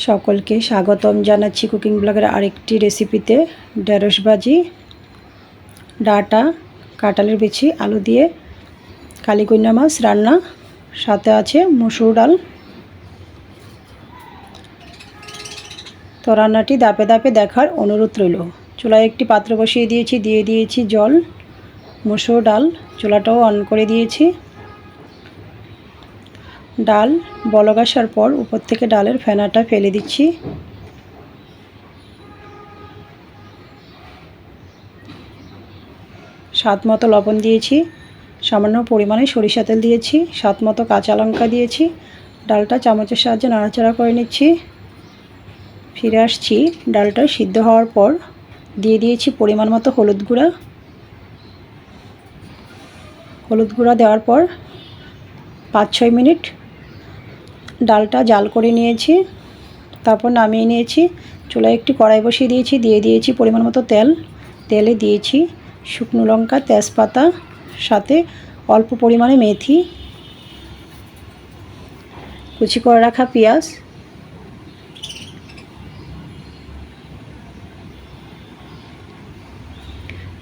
সকলকে স্বাগতম জানাচ্ছি কুকিং ব্লগের আরেকটি রেসিপিতে। ঢেঁড়স ভাজি, ডাটা, কাঁঠালের বিচি, আলু দিয়ে কালিকুইনা মাছ রান্না। সাথে আছে মসুর ডাল। তো রান্নাটি দাপে দাপে দেখার অনুরোধ রইল। চুলায় একটি পাত্র বসিয়ে দিয়েছি, দিয়ে দিয়েছি জল, মসুর ডাল। চুলাটাও অন করে দিয়েছি। ডাল বলক আসার পর উপর থেকে ডালের ফেনাটা ফেলে দিচ্ছি। স্বাদ মতো লবণ দিয়েছি, সামান্য পরিমাণে সরিষা তেল দিয়েছি, স্বাদ মতো কাঁচা লঙ্কা দিয়েছি, ডালটা চামচের সাহায্যে নাড়াচাড়া করে নিচ্ছি। ফিরে আসছি, ডালটা সিদ্ধ হওয়ার পর দিয়ে দিয়েছি পরিমাণ মতো হলুদ গুঁড়া। হলুদ গুঁড়া দেওয়ার পর পাঁচ ছয় মিনিট ডালটা জাল করে নিয়েছি, তারপর নামিয়ে নিয়েছি। চুলায় একটি কড়াই বসিয়ে দিয়েছি, দিয়ে দিয়েছি পরিমাণ মতো তেল। তেলে দিয়েছি শুকনো লঙ্কা, তেজপাতা, সাথে অল্প পরিমাণে মেথি, কুচি করে রাখা পেঁয়াজ।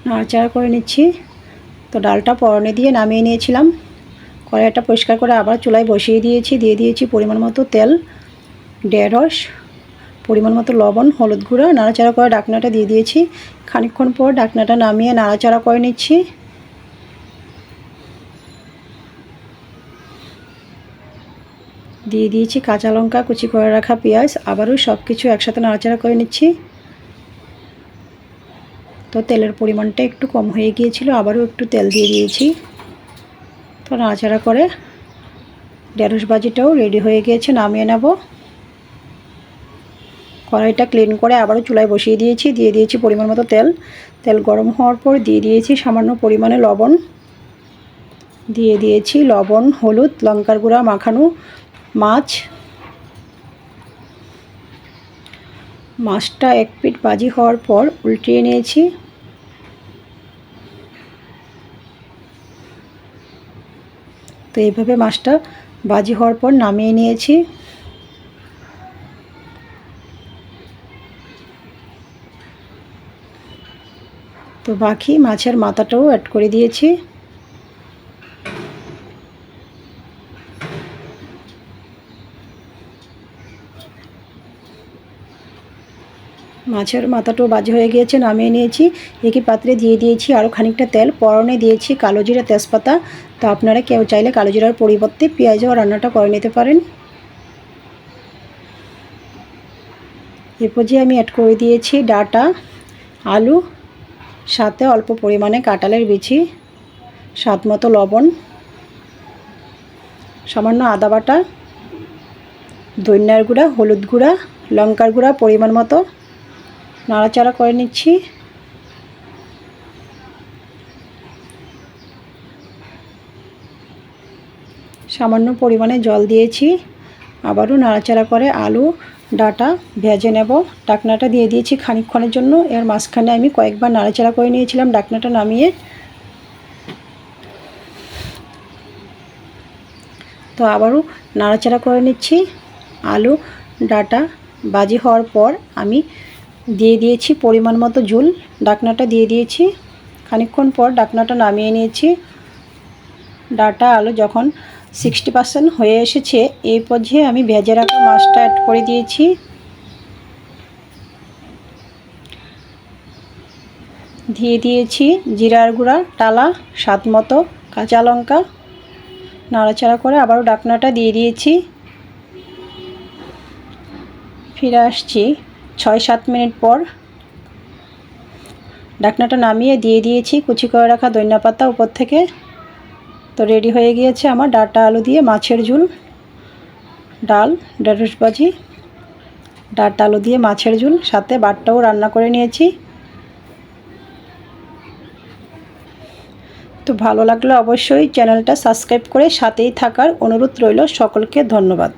নাড়াচাড়া করে নিচ্ছি। তো ডালটা পরনে দিয়ে নামিয়ে নিয়েছিলাম। কড়াইটা পরিষ্কার করে আবার চুলায় বসিয়ে দিয়েছি। দিয়ে দিয়েছি পরিমাণ মতো তেল ঢেঁড়স পরিমাণ মতো লবণ, হলুদ গুঁড়ো, নাড়াচাড়া করে ডাকনাটা দিয়ে দিয়েছি। খানিকক্ষণ পর ডাকনাটা নামিয়ে নাড়াচাড়া করে নিচ্ছি। দিয়ে দিয়েছি কাঁচা লঙ্কা, কুচি করে রাখা পেঁয়াজ, আবারও সব কিছু একসাথে নাড়াচাড়া করে নিচ্ছি। তো তেলের পরিমাণটা একটু কম হয়ে গিয়েছিল, আবারও একটু তেল দিয়ে দিয়েছি। তো নাড়াচাড়া করে ঢেঁড়স ভাজিটাও রেডি হয়ে গিয়েছে, নামিয়ে নেব। কড়াইটা ক্লিন করে আবারও চুলায় বসিয়ে দিয়েছি, দিয়ে দিয়েছি পরিমাণ মতো তেল। তেল গরম হওয়ার পর দিয়ে দিয়েছি সামান্য পরিমাণে লবণ। দিয়ে দিয়েছি লবণ, হলুদ, লঙ্কার গুঁড়া, মাখানো মাছ। মাছটা এক পিট বাজি হওয়ার পর উল্টিয়ে নিয়েছি। তো এইভাবে মাছটা বাজি হওয়ার পর নামিয়ে নিয়েছি। তো বাকি মাছের মাথাটাও অ্যাড করে দিয়েছি। মাছের মাথাটাও বাজি হয়ে গিয়েছে, নামিয়ে নিয়েছি। একই পাত্রে দিয়ে দিয়েছি আরও খানিকটা তেল, পরনে দিয়েছি কালো জিরা তেজপাতা। তো আপনারা কেউ চাইলে কালো জিরার পরিবর্তে পেঁয়াজও রান্নাটা করে নিতে পারেন। এরপর যে আমি অ্যাড করে দিয়েছি ডাটা, আলু, সাথে অল্প পরিমাণে কাঁটালের বিচি, স্বাদ মতো লবণ, সামান্য আদা বাটা দইনার গুঁড়া, হলুদ গুঁড়া, লঙ্কার গুঁড়া পরিমাণ মতো। নাড়াচাড়া করে নিচ্ছি। সামান্য পরিমাণে জল দিয়েছি। আবারও নাড়াচাড়া করে আলু, ডাটা ভেজে নেব। ডাকনাটা দিয়ে দিয়েছি খানিকক্ষণের জন্য। এর মাঝখানে আমি কয়েকবার নাড়াচাড়া করে নিয়েছিলাম ডাকনাটা নামিয়ে। তো আবারও নাড়াচাড়া করে নিচ্ছি। আলু, ডাটা বাজি হওয়ার পর আমি দিয়ে দিয়েছি পরিমাণ মতো ঝুল। ডাকনাটা দিয়ে দিয়েছি। খানিকক্ষণ পর ডাকনাটা নামিয়ে নিয়েছি। ডাটা আলু যখন সিক্সটি পার্সেন্ট হয়ে এসেছে, এই পর্যায়ে আমি ভেজে রাখা মাছটা অ্যাড করে দিয়েছি। দিয়ে দিয়েছি জিরার গুঁড়া, টালা, স্বাদ মতো কাঁচা লঙ্কা। নাড়াচাড়া করে আবারও ডাকনাটা দিয়ে দিয়েছি। ফিরে আসছি। ছয় সাত মিনিট পর ডাকনাটা নামিয়ে দিয়ে দিয়েছি, কুচি করে রাখা দইনা পাতা উপর থেকে। তো রেডি হয়ে গিয়েছে আমার ডাটা আলু দিয়ে মাছের ঝুল, ডাল, ঢেঁড়স ভাজি, ডাটা আলু দিয়ে মাছের ঝুল, সাথে বাটটাও রান্না করে নিয়েছি। তো ভালো লাগলে অবশ্যই চ্যানেলটা সাবস্ক্রাইব করে সাথেই থাকার অনুরোধ রইল সকলকে ধন্যবাদ।